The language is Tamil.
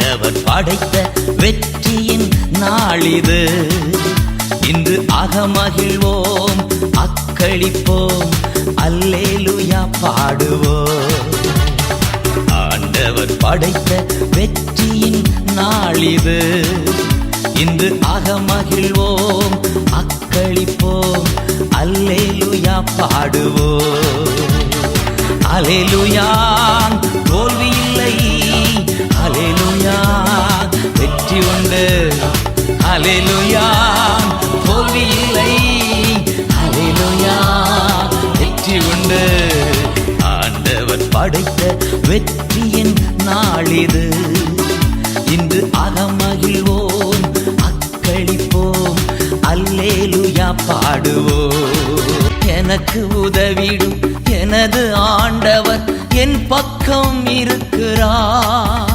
ஆண்டவர் படைத்த வெற்றியின் நாளிது. இன்று அகமகிழ்வோம் அக்களிப்போம் அல்லேலுயா பாடுவோம். ஆண்டவர் படைத்த வெற்றியின் நாளிது. இன்று அகமகிழ்வோம் அக்களிப்போம் அல்லேலுயா பாடுவோம். அலேலுயான் அலேலுயா தோல்வி இல்லை. அலேலுயா வெற்றி உண்டு. ஆண்டவர் படைத்த வெற்றியின் நாள் இது. இன்று அகமகிழ்வோம் அக்களிப்போம் அல்லேலுயா பாடுவோம். எனக்கு உதவிடும் எனது ஆண்டவர் என் பக்கம் இருக்கிறார்.